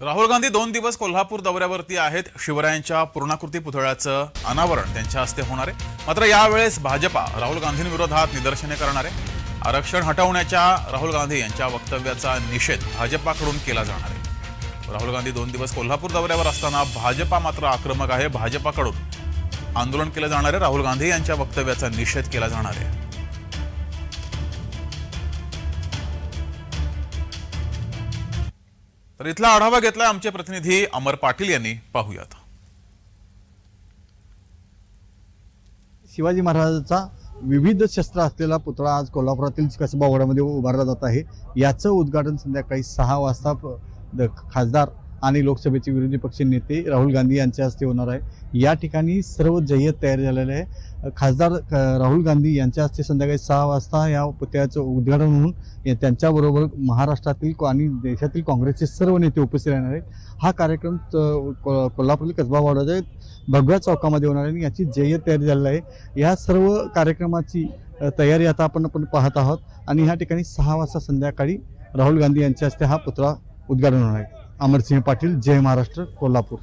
राहुल गांधी दोन दिवस कोल्हापूर दौऱ्यावरती आहेत. शिवरायांच्या पूर्णाकृती पुतळ्याचं अनावरण त्यांच्या हस्ते होणार आहे. मात्र यावेळेस भाजपा राहुल गांधींविरोधात निदर्शने करणार. आहे आरक्षण हटवण्याच्या राहुल गांधी यांच्या वक्तव्याचा निषेध भाजपाकडून केला जाणार आहे. राहुल गांधी दोन दिवस कोल्हापूर दौऱ्यावर असताना भाजपा मात्र आक्रमक आहे. भाजपाकडून आंदोलन केलं जाणार आहे. राहुल गांधी यांच्या वक्तव्याचा निषेध केला जाणार आहे. तर इथला आढावा घेतला आमचे प्रतिनिधी अमर पाटील यांनी. पाहूयात. शिवाजी महाराजांचा विविध शस्त्र असलेला पुतळा आज कोल्हापुरातील कसबा वाड्यामध्ये उभारला जात आहे. याचं उद्घाटन संध्याकाळी सहा वाजता खासदार आणि लोकसभेचे विरोधी पक्ष नेते राहुल गांधी यांच्या हस्ते होणार आहे. या ठिकाणी सर्व जय्यत तयार झालेलं आहे. खासदार राहुल गांधी यांच्या हस्ते संध्याकाळी सहा वाजता या पुतळ्याचं उद्घाटन होऊन त्यांच्याबरोबर महाराष्ट्रातील आणि देशातील काँग्रेसचे सर्व नेते उपस्थित राहणार आहेत. हा कार्यक्रम त- को- कोल्हापूर कसबा वाड्याच्या भगव्या चौकामध्ये होणार आहे आणि याची जय्यत तयारी झालेली आहे. या सर्व कार्यक्रमाची तयारी आता आपण आपण पाहत आहोत. आणि ह्या ठिकाणी सहा वाजता संध्याकाळी राहुल गांधी यांच्या हस्ते हा पुतळा उद्घाटन होणार आहे. अमरसिंह पाटील जय महाराष्ट्र कोल्हापूर.